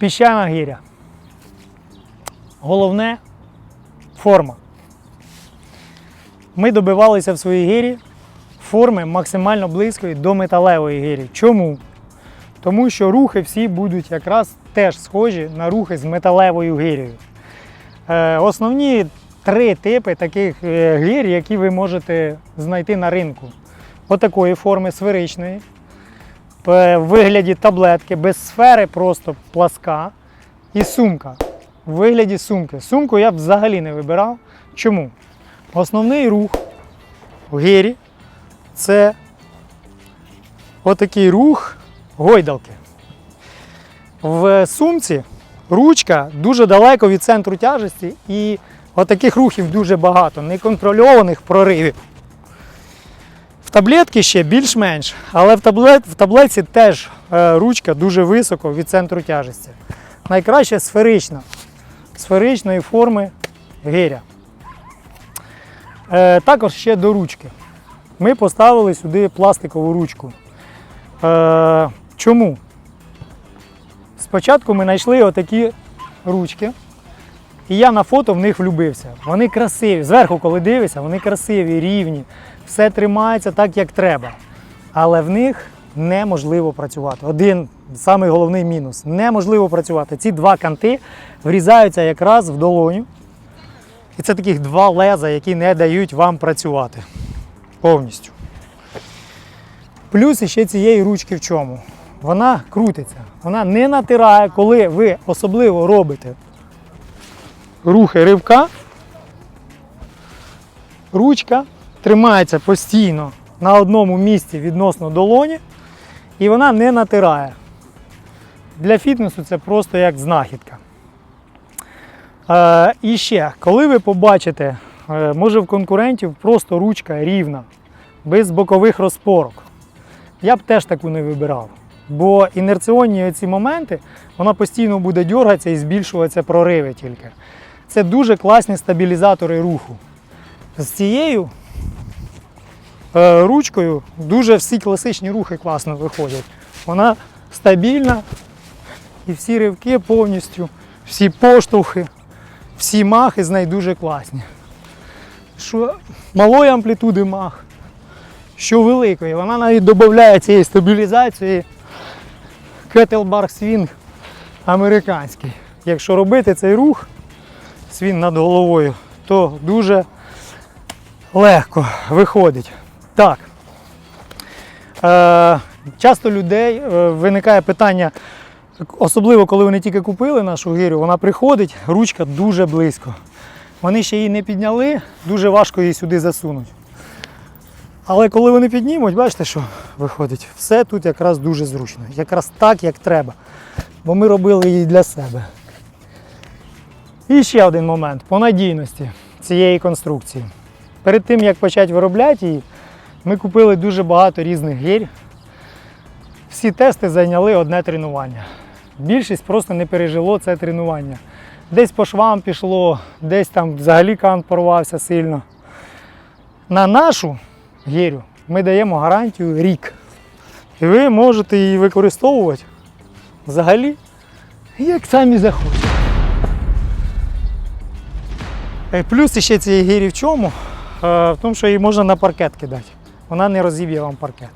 Піщана гіря. Головне форма. Ми добивалися в своїй гірі форми максимально близької до металевої гирі. Чому? Тому що рухи всі будуть якраз теж схожі на рухи з металевою гирею. Е, основні три типи таких е, гір, які ви можете знайти на ринку. Отакої форми сферичної, в вигляді таблетки, без сфери, просто пласка. І сумка. В вигляді сумки. Сумку я взагалі не вибирав. Чому? Основний рух в гирі це отакий рух гойдалки. В сумці ручка дуже далеко від центру тяжесті і отаких рухів дуже багато, неконтрольованих проривів. В таблетці ще більш-менш, але в, таблет, в таблетці теж е, ручка дуже високо від центру тяжесті. Найкраще сферична, сферичної форми гиря. Е, також ще до ручки. Ми поставили сюди пластикову ручку. Е, чому? Спочатку ми знайшли отакі ручки, і я на фото в них влюбився. Вони красиві. Зверху, коли дивишся, вони красиві, рівні, все тримається так, як треба. Але в них неможливо працювати. Один самий головний мінус. Неможливо працювати. Ці два канти врізаються якраз в долоню. І це таких два леза, які не дають вам працювати повністю. Плюс ще цієї ручки в чому? Вона крутиться, вона не натирає, коли ви особливо робите рухи ривка. Ручка тримається постійно на одному місці відносно долоні, і вона не натирає. Для фітнесу це просто як знахідка. Е, і ще, коли ви побачите, е, може в конкурентів просто ручка рівна, без бокових розпорок. Я б теж таку не вибирав. Бо інерціонні ці моменти, вона постійно буде дергатися і збільшуватися прориви тільки. Це дуже класні стабілізатори руху. З цією е, ручкою дуже всі класичні рухи класно виходять. Вона стабільна і всі ривки повністю, всі поштовхи, всі махи з нею дуже класні. Що малої амплітуди мах, що великої, вона навіть додає цієї стабілізації кетелбар свінг американський. Якщо робити цей рух, свінг над головою, то дуже легко виходить. Так. Е, часто людей е, виникає питання, особливо коли вони тільки купили нашу гирю, вона приходить, ручка дуже близько. Вони ще її не підняли, дуже важко її сюди засунути. Але коли вони піднімуть, бачите, що виходить? Все тут якраз дуже зручно. Якраз так, як треба. Бо ми робили її для себе. І ще один момент по надійності цієї конструкції. Перед тим, як почати виробляти її, ми купили дуже багато різних гір. Всі тести зайняли одне тренування. Більшість просто не пережило це тренування. Десь по швам пішло, десь там взагалі кант порвався сильно. На нашу гірю ми даємо гарантію рік. І ви можете її використовувати взагалі, як самі захочете. Плюс ще цієї гірі в чому? Е, В тому, що її можна на паркет кидати. Вона не розіб'є вам паркет.